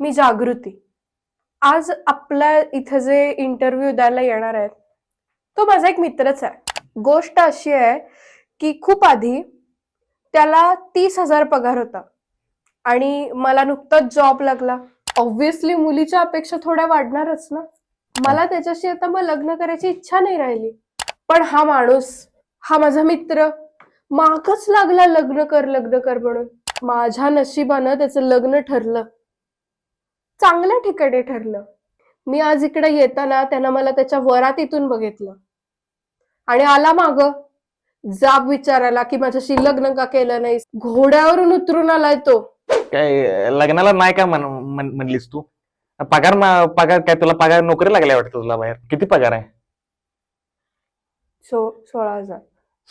मी जागृती. आज आपल्या इथं जे इंटरव्ह्यू द्यायला येणार आहेत तो माझा एक मित्रच आहे. गोष्ट अशी आहे की खूप आधी त्याला तीस हजार पगार होता आणि मला नुकताच जॉब लागला. ऑब्व्हियसली मुलीच्या अपेक्षा थोड्या वाढणारच ना. मला त्याच्याशी आता मग लग्न करायची इच्छा नाही राहिली. पण हा माणूस हा माझा मित्र मागच लागला लग्न कर लग्न कर म्हणून. माझ्या नशिबानं त्याचं लग्न ठरलं. चांगल्या ठिकाणी ठरलं. मी आज इकडे येताना त्यानं मला त्याच्या वरातीतून बघितलं. आणि आला माग. जाब विचारायला की माझ्याशी लग्न का केलं नाही घोड्यावरून उतरून आलाय तो. काय लग्नाला नाही का म्हण- म्हण- म्हणलीस तू? पगार पगार काय तुला पगार नोकरी लागल्या वाटतं तुला बाहेर? किती पगार आहे? सो सोळा हजार.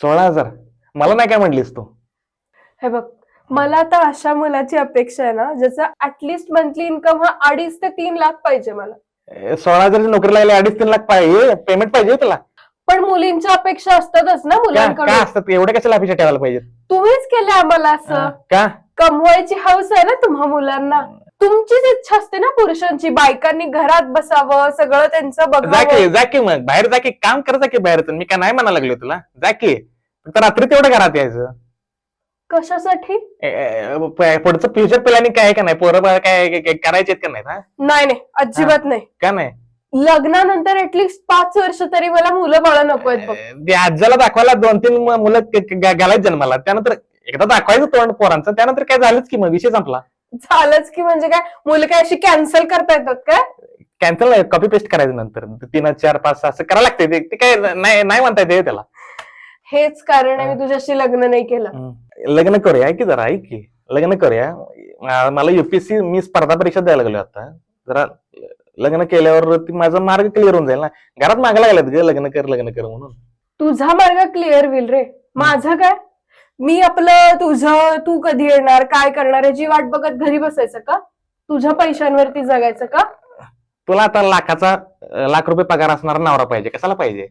सोळा हजार? मला नाही काय म्हणलीस तू? हे बघ मला तर अशा मुलाची अपेक्षा आहे ना ज्याचा ऍटलिस्ट मंथली इन्कम हा अडीच ते तीन लाख पाहिजे मला. ए, सोळा हजारची नोकरी लागली अडीच तीन लाख पाहिजे पेमेंट पाहिजे हो तुला पण मुलींच्या अपेक्षा असतातच ना का का मुलांकडून? असतात? एवढे कशाला अपेक्षा ठेवायला पाहिजे तुम्हीच केलं आम्हाला असं. का? कमवायची हौस आहे ना तुम्हा मुलांना. तुमचीच इच्छा असते ना पुरुषांची बायकांनी घरात बसावं सगळं त्यांचं जा बघावं. की जा की मग. बाहेर जा की काम कर जा की बाहेर. मी काय नाही म्हणायला लागलो तुला. जा की. फक्त रात्री तेवढं घरात यायचं. कशासाठी? पुढचं फ्युचर प्लॅनिंग काय आहे का नाही? पोरं बाळं काय करायचे का नाही हा? नाही नाही अजिबात नाही. का नाही? लग्नानंतर ऍटलिस्ट पाच वर्ष तरी मला मुलं बाळ नको आहेत बघ. ते आज्याला दाखवायला दोन तीन म- मुलं क- क- गा- घालायचं जन्माला. त्यानंतर एकदा दाखवायचं तोंड पोरांचं. त्यानंतर काय झालंच की मग विषय संपला. झालंच की म्हणजे काय? मुलं काय अशी कॅन्सल करता येतात काय कॅन्सल कॉपी पेस्ट करायचं नंतर. तीन चार पाच सहा असं करायला लागते ते ते काय नाही नाही म्हणता येते त्याला. हेच कारण आहे मी तुझ्याशी लग्न नाही केलं. लग्न करूया की जरा ऐक की. लग्न करूया. मा- मला युपीएससी मी स्पर्धा परीक्षा द्यायला लागलो आता. जरा लग्न केल्यावर ती माझा मार्ग क्लिअर होऊन जाईल ना. घरात मागायला लागल्यात ग लग्न कर लग्न कर म्हणून. तुझा मार्ग क्लिअर होईल रे. माझं काय? मी आपलं तुझं तू कधी येणार काय करणार याची वाट बघत घरी बसायचं का? तुझ्या पैशांवरती जगायचं का? तुला आता लाखाचा अं, लाख रुपये पगार असणारा नवरा पाहिजे. कशाला पाहिजे?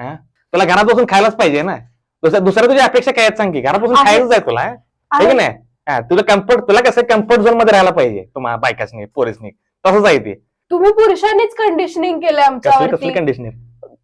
हा? तुला घरात बसून खायलाच पाहिजे ना. दुसऱ्या दुसऱ्या तुझी अपेक्षा काय आहेत सांग की? घरात बसून आहे. खायच आहे तुला हे? की आहे. नाही? हा, तुला कम्फर्ट तुला कसं कम्फर्ट झोनमध्ये राहायला पाहिजे? तुम्हाला बायकासनी पोरीसनी. तसंच आहे ते. तुम्ही पुरुषांनीच कंडिशनिंग कसली आमच्यावरती कसली कंडिशनर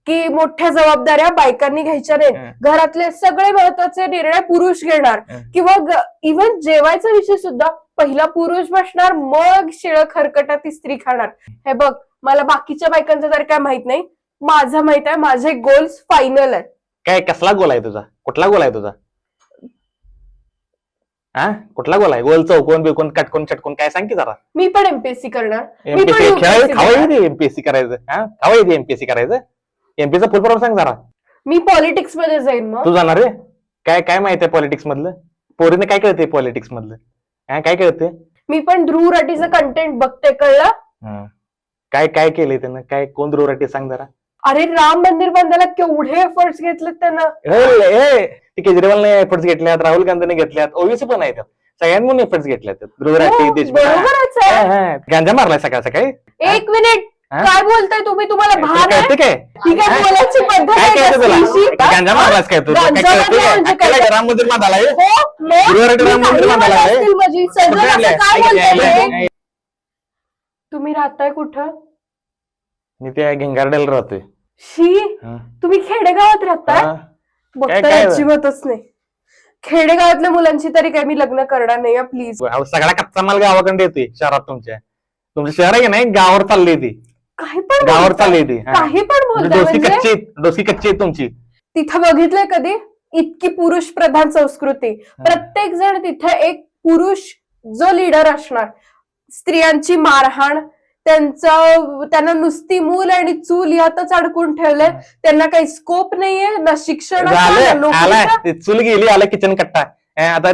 की मोठ्या जबाबदाऱ्या बायकांनी घ्यायच्या नाहीत. हं. घरातले सगळे महत्त्वाचे निर्णय पुरुष घेणार. हं. किंवा इव्हन जेवायचा विषय सुद्धा पहिला पुरुष बसणार मग शिळ खरकटा ती स्त्री खाणार. हे बघ मला बाकीच्या बायकांचं तर काय माहीत नाही. माझं माहीत आहे माझे गोल्स फायनल आहेत. काय कसला गोल आहे तुझा? कुठला गोल आहे तुझा? हा कुठला गोल आहे? गोल चौकोन बिकोन कटकोन चटकोन काय सांग की जरा. मी पण एमपीएससी करणार. मी पण एमपीएससी UPSC खावा एमपीएससी करायचं. हा खावा येते एमपीएससी करायचं. एमपीचा फुल फॉर्म सांग जरा. मी पॉलिटिक्समध्ये जाईन मग. तू जाणार रे? काय काय माहिती आहे पॉलिटिक्स मधलं? पोरीने काय कळते पॉलिटिक्स मधलं? हा काय कळते मी पण ध्रुव राटीचं कंटेंट बघते कळलं? काय काय केलंय त्यानं? काय कोण दुराटी सांग जरा. अरे राम मंदिर बांधायला केवढे एफर्ट्स घेतलेत त्यानं. ते केजरीवालने एफर्ट्स घेतल्यात राहुल गांधीने घेतल्यात ओवीसी पण आहेत. सगळ्यांनी एफर्ट्स घेतल्यात. ध्रुवराठी हो, देशमुख. गांजा मारलाय सकाळ सकाळी. एक मिनिट? काय बोलताय तुम्ही? तुम्हाला भान आहे काय काय? बोलायची पद्धत काय आहे? गांजा मारलास काय तू? म्हणजे राम मंदिर बांधायला हे? राम मंदिर बांधायला तुम्ही राहताय कुठं? मी त्या घेंगारड्याला राहतोय. शी हा. तुम्ही खेडेगावात राहताय? हा. बघताय काय- अजिबातच नाही. खेडेगावातल्या मुलांची तरी काय मी लग्न करणार नाही प्लीज अहो, सगळा कच्चा माल गावाकडे येतोय शहरात तुमच्या. तुमचं शहर आहे की नाही? गावावर चालली ती. काही पण गावावर बोलताय. चालली ती हा. काही पण बोलताय डोसकी म्हणजे कच्ची आहेत, डोसकी कच्ची आहे तुमची. तिथं बघितलंय कधी? इतकी पुरुष प्रधान संस्कृती. प्रत्येक जण तिथे एक पुरुष जो लीडर असणार. स्त्रियांची मारहाण त्यांचं त्यांना नुसती मूल आणि चूल यातच अडकून ठेवलंय. त्यांना काही स्कोप नाहीये ना ते चूल गेली आला किचन कट्टा. आता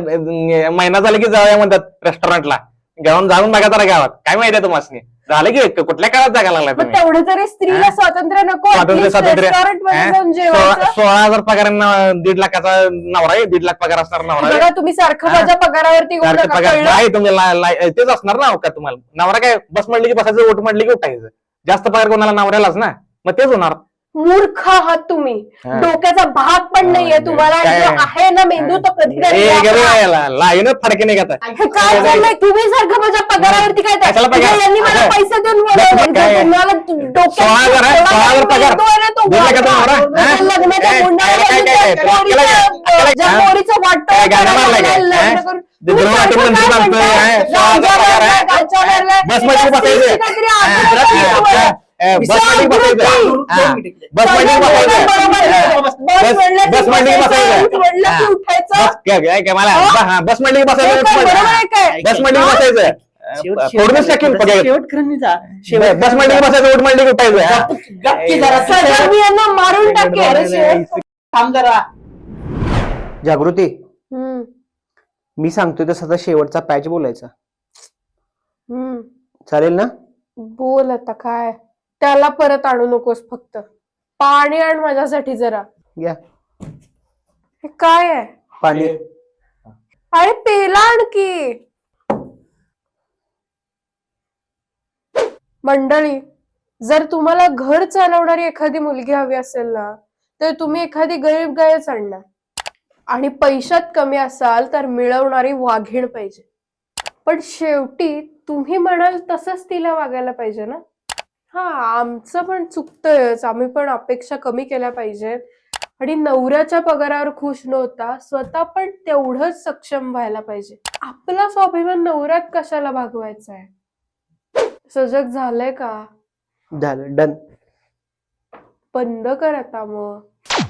महिना झाला की जाऊया म्हणतात रेस्टॉरंटला जाऊन जाऊन बघा जरा गावात. काय माहिती आहे तुम्हाला झालं की कुठल्या काळात जागा लागला मग तुम्ही? तेवढं तरी स्त्रीला हा? स्वातंत्र्य नको स्वातंत्र्य स्वातंत्र्य. रेस्टॉरंटमध्ये सोळा जेवायचं. सोळा हजार पगारांना दीड लाखाचा नवरा आहे दीड लाख पगार असणार नवरा आहे. बघा तुम्ही सारखं हा? माझ्या पगारावरती येऊ सारखे नका, पगार कळलं? नाही तुम्ही ला- ला- तेच असणार ना का तुम्हाला. नवरा काय बस म्हणली की बसायचं ओट म्हणली की उठायचं. जास्त पगार कोणाला नवऱ्यालाच ना? मग तेच होणार. मूर्ख आहात तुम्ही हा. डोक्याचा भाग पण हा, नाहीये तुम्हाला जो? आहे ना मेंदू तो कधी ए. गेलं फडके नाही? हे काय चाललंय तुम्ही सारखं माझ्या पगारावरती काय ते- कशाला पगार? यांनी मला काय? पैसे देऊन बस बोलवलं. काय? जर तुम्हाला डोक्यात सोळा हजार आहे, थोडा सोळा हजार पगार. मेंदू आहे ना, तो दिला का वापरा. तुम्हाला? हा? लग्नाच्या काय? गुंडाळ्या काय- काय- काय- त्या केलं का? पोरीचं, केलं का? ज्या? पोरीचं वाटतं काय गाणं त्याला मारलंय काय? लग्न हा? करून- ते तुम्ही द्रोणाचं सारखं मंदिर काय बांधतोय, म्हणताय? हा? सोळा हजार गांजा पगार आहे. मारलाय, गांजा मारलाय. बसमध्ये त्या बसायचं. स्त्रीची काहीतरी हा, आठवण तुम्हाला. हा. बसमध्ये सगळं बसायचं. हा. बसमध्ये बसायचं, हा. बस काय- काय- काय मला हा? हा, बस मंडळी हे बसायचं? बस हा? फोडूनच जा बस मंडळी बसायचं उठ मंडळी उठायचं हा. मारून टाकेल जागृती मी सांगतोय तसं शेवटचा पॅच बोलायचा हम्म. चालेल ना बोल आता काय त्याला परत आणू नकोस फक्त. पाणी आण माझ्यासाठी जरा. घ्या हे काय आहे? पाणी. अरे पेला आणखी. मंडळी जर तुम्हाला घर चालवणारी एखादी मुलगी हवी असेल ना तर तुम्ही एखादी गरीब गायच आणणार. आणि पैशात कमी असाल तर मिळवणारी वाघीण पाहिजे. पण शेवटी तुम्ही म्हणाल तसंच तिला वागायला पाहिजे ना? हा आमचं पण चुकतंयच. आम्ही पण अपेक्षा कमी केल्या पाहिजेत आणि नवऱ्याच्या पगारावर खुश न होता स्वतः पण तेवढंच सक्षम व्हायला पाहिजे. आपला स्वाभिमान नवऱ्यात कशाला भागवायचा आहे सजग झालंय का? झालं डन बंद कर आता मग.